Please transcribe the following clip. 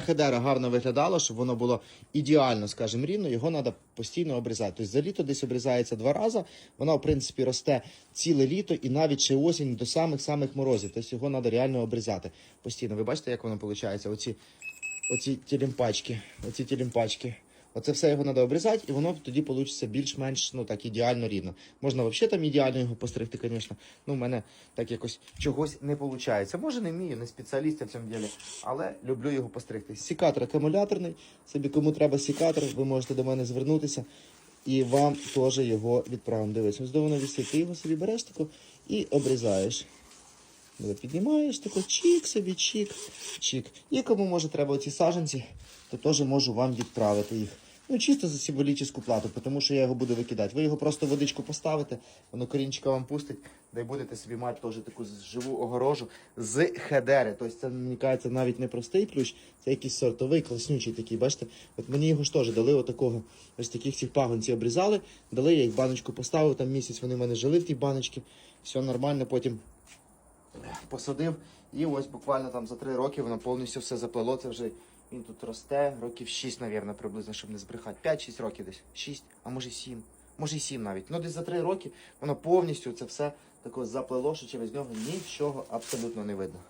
Хедера гарно виглядало, щоб воно було ідеально, скажімо, рівно, його треба постійно обрізати. Тобто за літо десь обрізається два рази, вона, в принципі, росте ціле літо і навіть ще осінь до самих-самих морозів. Тобто його треба реально обрізати постійно. Ви бачите, як воно виходить? Оці, оці тілімпачки, оці тілімпачки. Оце все його треба обрізати, і воно тоді вийде більш-менш ну, так, ідеально рівно. Можна взагалі там ідеально його постригти, звісно. Ну, в мене так якось чогось не виходить. Може, не вмію, не спеціаліст в цьому ділі, але люблю його постригти. Сікатор акумуляторний. Собі кому треба сікатор, ви можете до мене звернутися. І вам теж його відправимо. Дивись, ось висить, ти його собі береш таку і обрізаєш. Диви, Піднімаєш тако, чік собі, чік, чік. І кому може треба оці саженці, то теж можу вам відправити їх. Ну, чисто за символічну плату, тому що я його буду викидати. Ви його просто в водичку поставите, воно корінчика вам пустить, да й будете собі мати теж таку живу огорожу з хедери. Тобто це, мені кажеться, навіть не простий ключ, це якийсь сортовий, класнючий такий. Бачите? От мені його ж теж дали отакого, ось таких цих пагонців обрізали, дали, я їх баночку поставив, там місяць вони в мене жили в тій баночці, все нормально, потім посадив. І ось буквально там за три роки воно повністю все заплело. Це вже він тут росте, років 6, мабуть, приблизно, щоб не збрехати. 5-6 років десь. 6, а може 7. Може і 7 навіть. Ну десь за 3 роки воно повністю це все тако заплело, що через нього нічого абсолютно не видно.